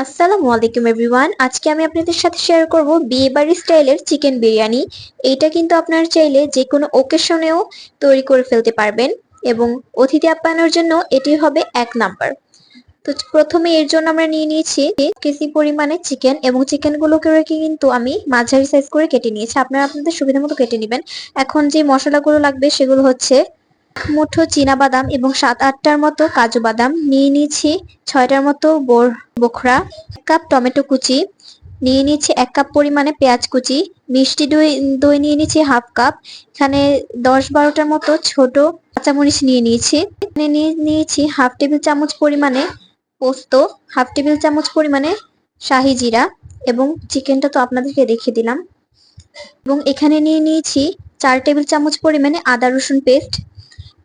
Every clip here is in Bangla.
আসসালামু আলাইকুম এভরিওয়ান। আজকে আমি আপনাদের সাথে শেয়ার করব বিয়ে বাড়ি স্টাইলের চিকেন বিরিয়ানি। এইটা কিন্তু আপনারা চাইলে যে কোনো ওকেশনেও তৈরি করে ফেলতে পারবেন এবং অতিথি আপ্যায়নের জন্য এটি হবে এক নাম্বার তো প্রথমে এর জন্য আমরা নিয়ে নিয়েছি কেজি পরিমাণে চিকেন এবং চিকেনগুলোকে রেখে কিন্তু আমি মাঝারি সাইজ করে কেটে নিয়েছি। আপনারা আপনাদের সুবিধা মতো কেটে নেবেন। এখন যে মশলাগুলো লাগবে সেগুলো হচ্ছে মুঠো চীনা বাদাম এবং সাত আটটার মতো কাজু বাদাম, নিয়ে নিয়েছি ছয়টার মতো বোখরা, এক কাপ টমেটো কুচি, নিয়ে নিয়েছি এক কাপ পরিমাণে পেঁয়াজ কুচি, মিষ্টি দই দই নিয়ে নিয়েছি হাফ কাপ, এখানে দশ বারোটার মতো ছোট কাঁচামরিচ নিয়ে নিয়েছি, এখানে নিয়ে নিয়েছি হাফ টেবিল চামচ পরিমাণে পোস্ত, হাফ টেবিল চামচ পরিমাণে শাহি জিরা এবং চিকেনটা তো আপনাদেরকে দেখিয়ে দিলাম এবং এখানে নিয়ে নিয়েছি চার টেবিল চামচ পরিমাণে আদা রসুন পেস্ট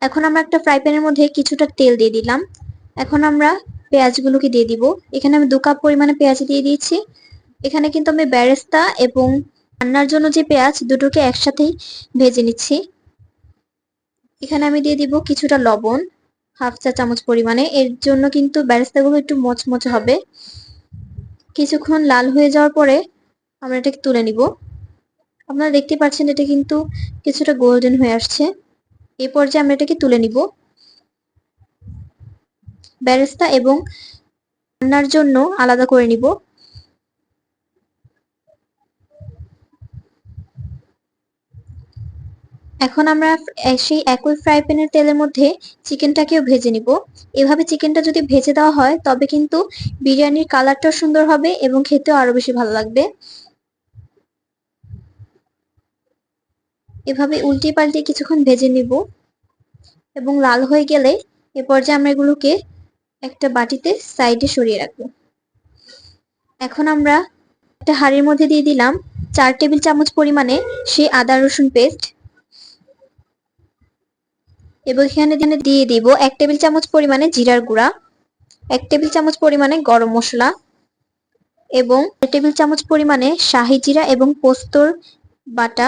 এখন আমরা একটা ফ্রাই প্যানের মধ্যে কিছুটা তেল দিয়ে দিলাম। এখন আমরা পেঁয়াজগুলোকে দিয়ে দিব। এখানে আমি দু কাপ পরিমাণে পেঁয়াজ দিয়ে দিয়েছি। এখানে কিন্তু আমি ব্যারেস্তা এবং রান্নার জন্য যে পেঁয়াজ, দুটোকে একসাথেই ভেজে নিচ্ছি। এখানে আমি দিয়ে দিব কিছুটা লবণ, হাফ চা চামচ পরিমাণে। এর জন্য কিন্তু ব্যারেস্তাগুলো একটু মচমচে হবে। কিছুক্ষণ লাল হয়ে যাওয়ার পরে আমরা এটাকে তুলে নিব। আপনারা দেখতে পাচ্ছেন এটা কিন্তু কিছুটা গোল্ডেন হয়ে আসছে। এই পর্যায়ে আমরা এটাকে তুলে নিব। ব্যারেস্তা এবং রান্নার জন্য আলাদা করে নিব। এখন আমরা সেই একই ফ্রাই প্যানের তেলের মধ্যে চিকেনটাকেও ভেজে নিব। এভাবে চিকেনটা যদি ভেজে দেওয়া হয়, তবে কিন্তু বিরিয়ানির কালারটাও সুন্দর হবে এবং খেতেও আরও বেশি ভালো লাগবে। এভাবে উল্টে পাল্টে কিছুক্ষণ ভেজে নিব এবং লাল হয়ে গেলে এ পর্যায়ে আমরা এগুলোকে একটা বাটিতে সাইডে সরিয়ে রাখব। এখন আমরা একটা হাঁড়ির মধ্যে দিয়ে দিলাম চার টেবিল চামচ পরিমাণে সেই আদা রসুন পেস্ট এবং এখানে দিয়ে দিব এক টেবিল চামচ পরিমাণে জিরার গুঁড়া, এক টেবিল চামচ পরিমাণে গরম মশলা এবং টেবিল চামচ পরিমাণে শাহি জিরা এবং পোস্তর বাটা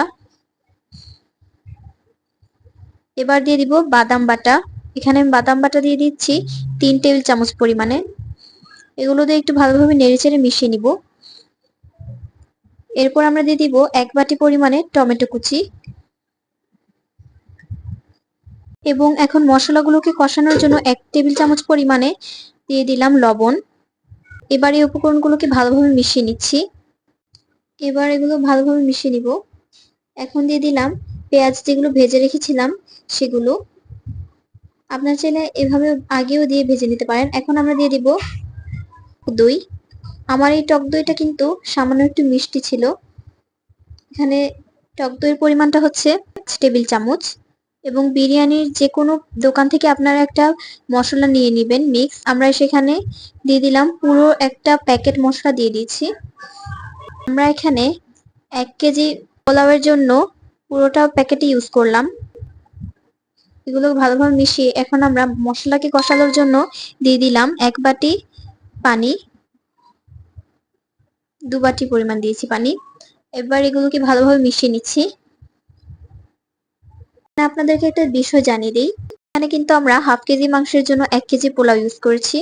এবার দিয়ে দিব বাদাম বাটা। এখানে আমি বাদাম বাটা দিয়ে দিচ্ছি তিন টেবিল চামচ পরিমাণে। এগুলো দিয়ে একটু ভালোভাবে নেড়েচেড়ে মিশিয়ে নিব। এরপর আমরা দিয়ে দিব এক বাটি পরিমাণে টমেটো কুচি। এবং এখন মশলাগুলোকে কষানোর জন্য এক টেবিল চামচ পরিমাণে দিয়ে দিলাম লবণ। এবার এই উপকরণগুলোকে ভালোভাবে মিশিয়ে নিচ্ছি। এবার এগুলো ভালোভাবে মিশিয়ে নিব। এখন দিয়ে দিলাম পেঁয়াজ যেগুলো ভেজে রেখেছিলাম, সেগুলো আপনার চাইলে এভাবে আগেও দিয়ে ভেজে নিতে পারেন। এখন আমরা দিয়ে দিব দই। আমার এই টক দইটা কিন্তু সামান্য একটু মিষ্টি ছিল। এখানে টক দইয়ের পরিমাণটা হচ্ছে টেবিল চামচ এবং বিরিয়ানির যে কোনো দোকান থেকে আপনারা একটা মশলা নিয়ে নেবেন মিক্স। আমরা সেখানে দিয়ে দিলাম পুরো একটা প্যাকেট মশলা দিয়ে দিয়েছি। আমরা এখানে এক কেজি পোলাওয়ের জন্য পুরোটা প্যাকেটে ইউজ করলাম। এগুলো ভালোভাবে মিশিয়ে এখন আমরা মশলাকে কষানোর জন্য দিয়ে দিলাম এক বাটি পানি, দু বাটি পরিমাণ দিয়েছি পানি। এবার এগুলোকে ভালোভাবে মিশিয়ে নিচ্ছি। আপনাদেরকে একটা বিষয় জানিয়ে দিই। এখানে কিন্তু আমরা হাফ কেজি মাংসের জন্য এক কেজি পোলাও ইউজ করেছি।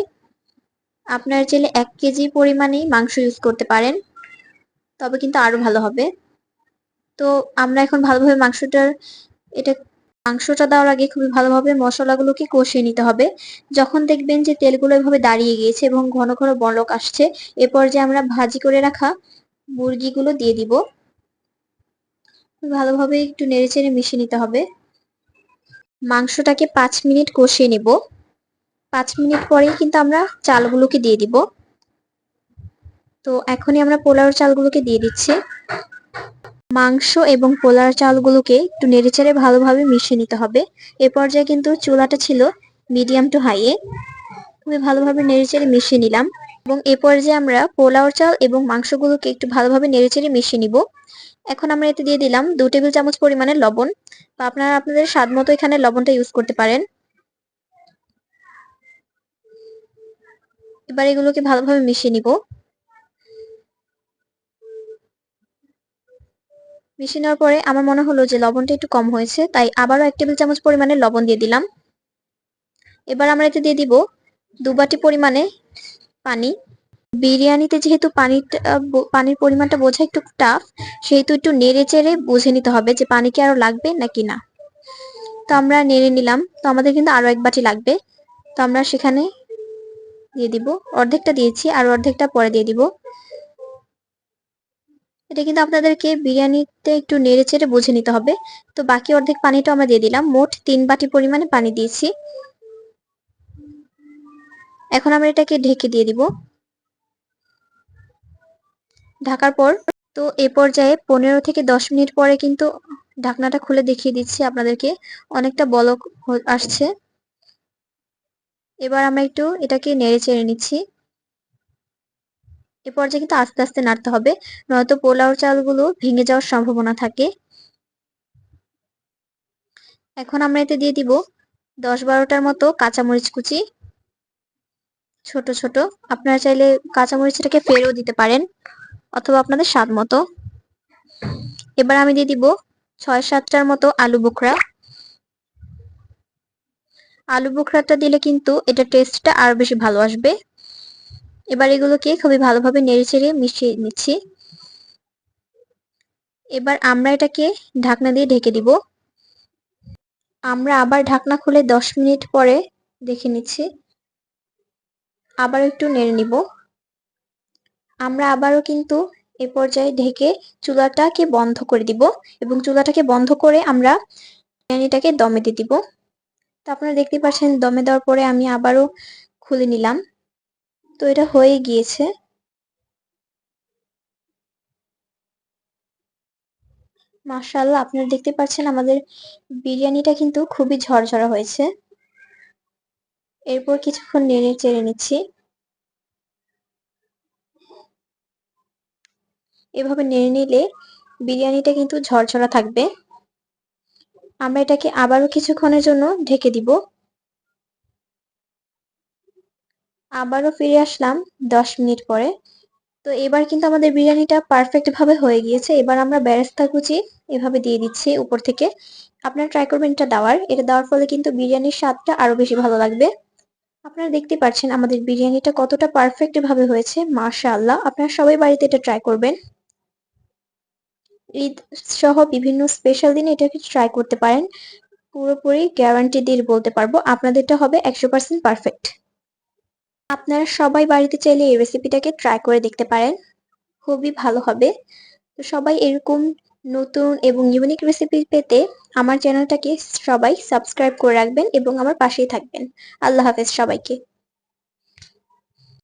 আপনার চাইলে এক কেজি পরিমাণেই মাংস ইউজ করতে পারেন। তবে কিন্তু আরও ভালো হবে। তো আমরা এখন ভালোভাবে মাংসটার, এটা মাংসটা দেওয়ার আগে খুবই ভালোভাবে মশলাগুলোকে কষিয়ে নিতে হবে। যখন দেখবেন যে তেলগুলো এভাবে দাঁড়িয়ে গিয়েছে এবং ঘন ঘন বলক আসছে, এ পর্যায়ে আমরা ভাজি করে রাখা মুরগিগুলো দিয়ে দিব। ভালোভাবে একটু নেড়েচেড়ে মিশিয়ে নিতে হবে। মাংসটাকে পাঁচ মিনিট কষিয়ে নিব। পাঁচ মিনিট পরেই কিন্তু আমরা চালগুলোকে দিয়ে দিব। তো এখনই আমরা পোলাওর চালগুলোকে দিয়ে দিচ্ছি। মাংস এবং পোলার চালগুলোকে একটু নেড়েচেড়ে ভালোভাবে মিশিয়ে নিতে হবে। এ পর্যায়ে কিন্তু চুলাটা ছিল মিডিয়াম টু হাইয়ে। খুবই ভালোভাবে নেড়েচেড়ে মিশিয়ে নিলাম এবং এ পর্যায়ে আমরা পোলাওর চাল এবং মাংসগুলোকে একটু ভালোভাবে নেড়েচেড়ে মিশিয়ে নিব। এখন আমরা এতে দিয়ে দিলাম দু টেবিল চামচ পরিমাণে লবণ। বা আপনারা আপনাদের স্বাদ মতো এখানে লবণটা ইউজ করতে পারেন। এবার এগুলোকে ভালোভাবে মিশিয়ে নিব। মিশিয়ে নেওয়ার পরে আমার মনে হলো যে লবণটা একটু কম হয়েছে, তাই আবারও এক টেবিল চামচ পরিমাণে লবণ দিয়ে দিলাম। এবার আমরা এতে দিয়ে দিব দু বাটি পরিমাণে পানি। বিরিয়ানিতে যেহেতু পানিটা পানির পরিমাণটা বোঝা একটু টাফ সেহেতু একটু নেড়ে চেড়ে বুঝে নিতে হবে যে পানি কি আরও লাগবে নাকি না। তো আমরা নেড়ে নিলাম, তো আমাদের কিন্তু আরও এক বাটি লাগবে। তো আমরা সেখানে দিয়ে দিব, অর্ধেকটা দিয়েছি আর অর্ধেকটা পরে দিয়ে দিব। এটা কিন্তু আপনাদেরকে বিরিয়ানিতে একটু নেড়ে চেড়ে বুঝে নিতে হবে। তো বাকি অর্ধেক পানিটা আমরা দিয়ে দিলাম। মোট তিন বাটি পরিমাণে পানি দিয়েছি। এখন আমরা এটাকে ঢেকে দিয়ে দিব। ঢাকার পর তো এ পর্যায়ে পনেরো থেকে দশ মিনিট পরে কিন্তু ঢাকনাটা খুলে দেখিয়ে দিচ্ছি আপনাদেরকে। অনেকটা বলক আসছে। এবার আমরা একটু এটাকে নেড়ে চেড়ে নিচ্ছি। এ পর্যায়ে কিন্তু আস্তে আস্তে নাড়তে হবে। নয়তো পোলাও চালগুলো ভেঙে যাওয়ার সম্ভাবনা থাকে। এখন আমরা এতে দিয়ে দিব দশ বারোটার মতো কাঁচামরিচ কুচি। ছোট ছোট। আপনারা চাইলে কাঁচামরিচটাকে ফেরেও দিতে পারেন অথবা আপনাদের স্বাদ মতো। এবার আমি দিয়ে দিব ছয় সাতটার মতো আলু বোখরা। আলু বোখরাটা দিলে কিন্তু এটা টেস্টটা আরও বেশি ভালো আসবে। এবার এগুলোকে খুবই ভালোভাবে নেড়ে চেড়ে মিশিয়ে নিচ্ছি। এবার আমরা এটাকে ঢাকনা দিয়ে ঢেকে দিব। আমরা আবার ঢাকনা খুলে দশ মিনিট পরে দেখে নিচ্ছি। আবার একটু নেড়ে নিব। আমরা আবারও কিন্তু এ পর্যায়ে ঢেকে চুলাটাকে বন্ধ করে দিব এবং চুলাটাকে বন্ধ করে আমরা বিরিয়ানিটাকে দমে দিয়ে দিব। তো আপনারা দেখতে পাচ্ছেন দমে দেওয়ার পরে আমি আবারও খুলে নিলাম। তো এটা হয়ে গিয়েছে। মাশাআল্লাহ, আপনারা দেখতে পাচ্ছেন আমাদের বিরিয়ানিটা কিন্তু খুবই ঝরঝরা হয়েছে। এরপর কিছুক্ষণ নেড়ে চেড়ে নিচ্ছি। এভাবে নেড়ে নিলে বিরিয়ানিটা কিন্তু ঝরঝরা থাকবে। আমরা এটাকে আবারও কিছুক্ষণের জন্য ঢেকে দিব। আবারও ফিরে আসলাম দশ মিনিট পরে। তো এবার কিন্তু আমাদের বিরিয়ানিটা পারফেক্ট ভাবে হয়ে গিয়েছে। এবার আমরা বেরেস্তা কুচি এভাবে দিয়ে দিচ্ছি উপর থেকে। আপনারা ট্রাই করবেন এটা দেওয়ার। এটা দেওয়ার ফলে কিন্তু বিরিয়ানির স্বাদটা আরও বেশি ভালো লাগবে। আপনারা দেখতে পাচ্ছেন আমাদের বিরিয়ানিটা কতটা পারফেক্ট ভাবে হয়েছে, মাশাআল্লাহ। আপনারা সবাই বাড়িতে এটা ট্রাই করবেন। ঈদ সহ বিভিন্ন স্পেশাল দিনে এটাকে ট্রাই করতে পারেন। পুরোপুরি গ্যারান্টি দিয়ে বলতে পারব, আপনাদেরটা হবে একশো পার্সেন্ট পারফেক্ট আপনারা সবাই বাড়িতে চাইলে এই রেসিপিটাকে ট্রাই করে দেখতে পারেন। খুবই ভালো হবে। তো সবাই এরকম নতুন এবং ইউনিক রেসিপি পেতে আমার চ্যানেলটাকে সবাই সাবস্ক্রাইব করে রাখবেন এবং আমার পাশেই থাকবেন। আল্লাহ হাফেজ সবাইকে।